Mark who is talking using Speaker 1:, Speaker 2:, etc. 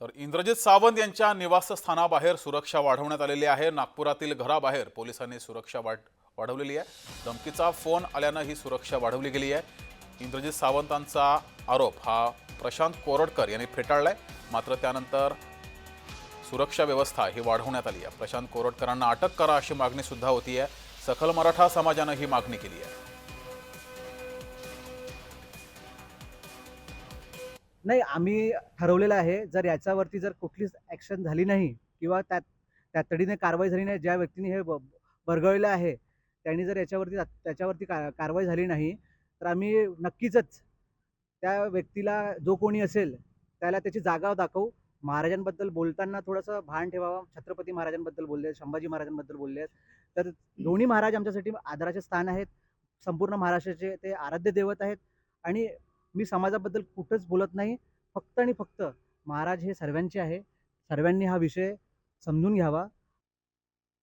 Speaker 1: तर इंद्रजित सावंत यांच्या निवासस्थानाबाहेर सुरक्षा वाढवण्यात आलेली आहे. नागपुरातील घराबाहेर पोलिसांनी सुरक्षा वाढ वाढवलेली आहे. धमकीचा फोन आल्यानं ही सुरक्षा वाढवली गेली आहे. इंद्रजित सावंतांचा आरोप हा प्रशांत कोरडकर यांनी फेटाळलाय. मात्र त्यानंतर सुरक्षा व्यवस्था ही वाढवण्यात आली आहे. प्रशांत कोरडकरांना अटक करा अशी मागणी सुद्धा होती आहे सखल मराठा समाजानं ही मागणी केली आहे.
Speaker 2: नाही आम्ही ठरवलेलं आहे जर याच्यावरती जर कुठलीच ॲक्शन झाली नाही किंवा त्यात तातडीने कारवाई झाली नाही ज्या व्यक्तीने हे ब- बरगळलेलं आहे त्यांनी जर याच्यावरती त्याच्यावरती का कारवाई झाली नाही तर आम्ही नक्कीचच त्या व्यक्तीला जो कोणी असेल त्याला त्याची जागा दाखवू. महाराजांबद्दल बोलताना थोडंसं भान ठेवावं. छत्रपती महाराजांबद्दल बोलले संभाजी महाराजांबद्दल बोलले. आहेत तर दोन्ही महाराज आमच्यासाठी आदराचे स्थान आहेत. संपूर्ण महाराष्ट्राचे ते आराध्य दैवत आहेत. आणि मी समाजाबद्दल कुठंच बोलत नाही. फक्त आणि फक्त महाराज हे सर्वांचे आहे. सर्वांनी हा विषय समजून घ्यावा.